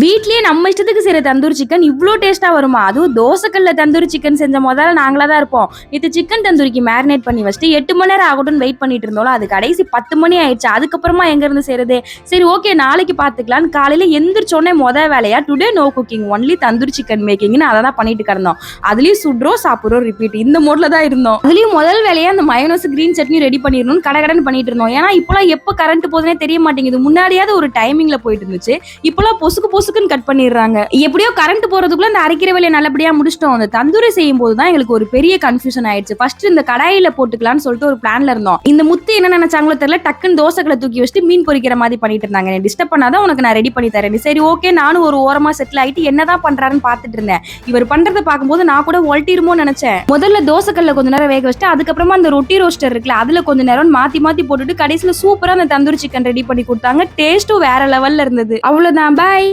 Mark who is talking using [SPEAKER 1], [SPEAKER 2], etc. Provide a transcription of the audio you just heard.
[SPEAKER 1] வீட்லயே நம்ம இஷ்டத்துக்கு செய்யற தந்தூரி சிக்கன் இவ்வளோ டேஸ்டா வருமா? அதுவும் தோசைக்கல்ல தந்தூரி சிக்கன் செஞ்ச முதல்ல நாங்களா தான் இருப்போம். இது சிக்கன் தந்தூரிக்கு மேரினேட் பண்ணி வச்சுட்டு எட்டு மணி நேரம் ஆகட்டும் வெயிட் பண்ணிட்டு இருந்தோம் அது கடைசி பத்து மணி ஆயிடுச்சு. அதுக்கப்புறமா எங்க இருந்து செய்யறது சரி ஓகே நாளைக்கு பாத்துக்கலாம்னு காலையில எந்திரிச்சோடனே முத வேலையா today no cooking only tandoori chicken மேக்கிங்னு அதை தான் பண்ணிட்டு கிடந்தோம். அதுலயும் சுடுறோம் சாப்பிடுறோம் ரிப்பீட் இந்த மோட்ல தான் இருந்தோம். அதுலயும் முதல் வேலையா அந்த மயோனஸ் கிரீன் சட்னி ரெடி பண்ணிடணும்னு கடகடன்னு பண்ணிட்டு இருந்தோம். ஏன்னா இப்பெல்லாம் எப்போ கரண்ட் போதுனே தெரிய மாட்டேங்குது. முன்னாடியாவது ஒரு டைமிங்ல போயிட்டு இருந்துச்சு. இப்பெல்லாம் பொசுக்கு பொசுக்குன்னு கட் பண்ணிடுறாங்க. எப்படியோ கரண்ட் போறதுக்குள்ள இந்த அரைக்கிற வேலையை நல்லபடியா முடிச்சிட்டோம். அந்த தந்தூரி செய்யும் போது தான் எங்களுக்கு ஒரு பெரிய கன்ஃபியூஷன் ஆயிடுச்சு. ஃபர்ஸ்ட் இந்த கடாயில போட்டுக்கலாம்னு சொல்லிட்டு ஒரு பிளான்ல இருந்தோம். இந்த முத்து என்ன நினைச்சாங்களோ தெரியல டக்குன்னு தோசைகளை தூக்கி வச்சுட்டு மீன் பொரிக்கிற மாதிரி பண்ணிட்டு இருந்தாங்க. என்ன டிஸ்டர்ப் பண்ணாதான் உனக்கு நான் ரெடி பண்ணி தரேன். சரி ஓகே நானும் ஒரு ஓரமா செட்டில் ஆயிட்டு என்னதான் பண்றாருன்னு பார்த்துட்டு இருந்தேன். இவர் பண்றதை பார்க்கும்போது நான் கூட ஒல்ட்டிருமோ நினைச்சேன். முதல்ல தோசைக்கல்ல கொஞ்ச நேரம் வேக வச்சுட்டு அதுக்கப்புறமா அந்த ரொட்டி ரோஸ்டர் இருக்குல்ல அதுல கொஞ்ச நேரம் மாத்தி மாத்தி போட்டுட்டு கடைசியில சூப்பரா அந்த தந்தூரி சிக்கன் ரெடி பண்ணி கொடுத்தாங்க. டேஸ்ட்டும் வேற லெவல்ல இருந்தது. அவ்வளவுதான். பாய்